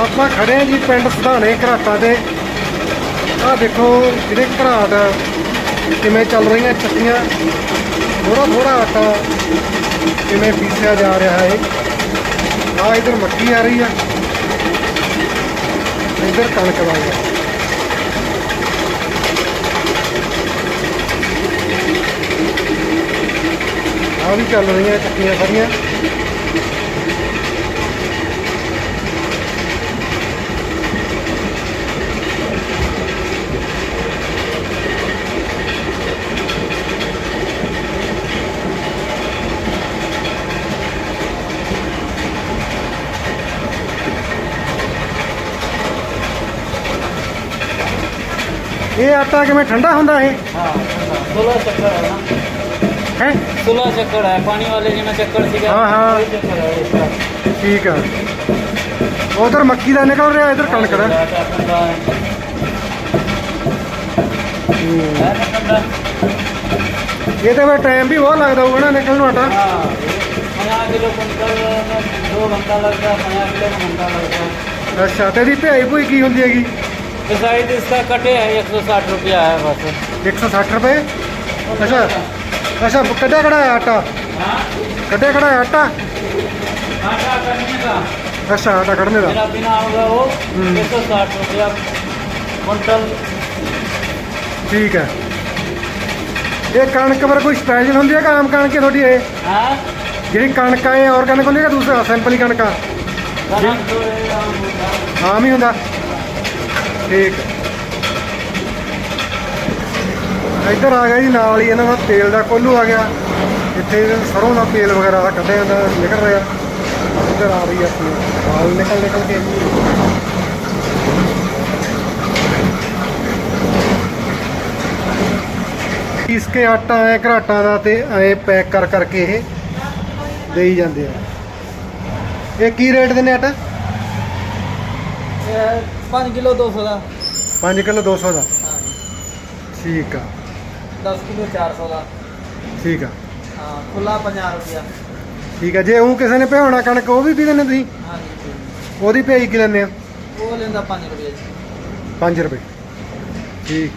ਆਪਾਂ ਖੜੇ ਹਾਂ ਜੀ ਪਿੰਡ ਸਧਾਣੇ ਘਰਾਟਾ ਦੇ। ਆਹ ਦੇਖੋ ਜਿਹੜੇ ਘਰਾਟ ਕਿਵੇਂ ਚੱਲ ਰਹੀਆਂ ਚੱਕੀਆਂ। ਥੋੜਾ ਥੋੜਾ ਆਟਾ ਕਿਵੇਂ ਪੀਸਿਆ ਜਾ ਰਿਹਾ ਹੈ। ਆ ਇਧਰ ਮੱਕੀ ਆ ਰਹੀ ਆ। ਇਧਰ ਕਣਕ ਆ ਰਹੀ ਆ। ਆ ਵੀ ਚੱਲ ਰਹੀਆਂ ਚੱਕੀਆਂ ਸਾਰੀਆਂ। ਇਹ ਆਟਾ ਕਿਵੇਂ ਠੰਡਾ ਹੁੰਦਾ ਇਹ? ਹਾਂ 16 ਚੱਕਰ ਹੈ। ਪਾਣੀ ਵਾਲੇ ਜਿਵੇਂ ਚੱਕਰ ਸੀਗਾ ਹਾਂ ਹਾਂ। ਠੀਕ ਆ। ਉਧਰ ਮੱਕੀ ਦਾ ਨਿਕਲ ਰਿਹਾ ਇਧਰ ਕਣਕ ਦਾ। ਇਹ ਤਾਂ ਮੈਂ ਟਾਈਮ ਵੀ ਬਹੁਤ ਲੱਗਦਾ ਹੋਊਗਾ ਨਾ ਨਿਕਲਣ ਨੂੰ ਆਟਾ। ਹਾਂ 50 ਕਿਲੋ ਕੁੰਟਲ 2 ਘੰਟਾ ਲੱਗਦਾ 50 ਕਿਲੋ ਘੰਟਾ ਲੱਗਦਾ। ਅੱਛਾ ਤੇਰੀ ਭਿਆਈ ਭੂਈ ਕੀ ਹੁੰਦੀ ਹੈਗੀ? तो साइज इसका कटे है एक सौ साठ रुपया है बस 160 ਰੁਪਏ ਅੱਛਾ ਅੱਛਾ ਕੱਢਿਆ ਕਢਾਇਆ ਆਟਾ हाँ ਕੱਢਿਆ ਕਢਾਇਆ ਆਟਾ आटा करने का ਅੱਛਾ ਆਟਾ ਕੱਢਨੇ ਦਾ मेरा बिना होगा वो हम्म। एक सौ साठ रुपया कुंटल ਠੀਕ ਹੈ ਇਹ ਕਣਕ ਪਰ ਕੋਈ ਸਪੈਸ਼ਲ ਹੁੰਦੀ ਹੈ ਕਿ ਆਮ ਕਣਕ ਹੈ ਤੁਹਾਡੀ ਇਹ हाँ ਜਿਹੜੀ ਕਣਕ ਆ ਇਹ ਆਰਗੈਨਿਕ ਹੁੰਦੀ ਹੈ ਕਿ ਦੂਸਰਾ ਸਿੰਪਲ ਹੀ ਕਣਕ ਆ गरम तो रहेगा, होगा। ਆਮ ਹੀ ਹੁੰਦਾ ਠੀਕ। ਇੱਧਰ ਆ ਗਿਆ ਜੀ, ਨਾਲ ਹੀ ਇਹਨਾਂ ਦਾ ਤੇਲ ਦਾ ਕੋਲੂ ਆ ਗਿਆ। ਇੱਥੇ ਸਰੋਂ ਦਾ ਤੇਲ ਵਗੈਰਾ ਕੱਢਿਆ ਜਾਂਦਾ, ਨਿਕਲ ਰਿਹਾ। ਇੱਧਰ ਆ ਰਹੀ ਆਪਣੀ ਦਾਲ, ਨਿਕਲ ਨਿਕਲ ਕੇ ਇਸ ਕੇ ਆਟਾ ਐ, ਘਰਾਟਾਂ ਦਾ ਤੇ ਐ ਪੈਕ ਕਰ ਕਰਕੇ ਇਹ ਦੇਈ ਜਾਂਦੇ ਆ। ਇਹ ਕੀ ਰੇਟ ਦੇ ਨੇ ਆਟਾ? 5 ਕਿਲੋ 200 ਦਾ। 5 ਕਿਲੋ 200 ਦਾ। ਹਾਂ ਠੀਕ ਆ। 10 ਕਿਲੋ 400 ਦਾ। ਠੀਕ ਆ। ਹਾਂ ਖੁੱਲਾ 50 ਰੁਪਿਆ ਠੀਕ ਆ ਜੇ ਉਹ ਕਿਸੇ ਨੇ ਭਿਉਣਾ ਕਣਕ ਉਹ ਵੀ ਪੀ ਲੈਣੇ ਤੁਸੀਂ? ਹਾਂ। ਉਹਦੀ ਭੇਜ ਕੇ ਲੈਣੇ ਆ? ਉਹ ਲੈਂਦਾ 5 ਰੁਪਏ 5 ਰੁਪਏ। ਠੀਕ।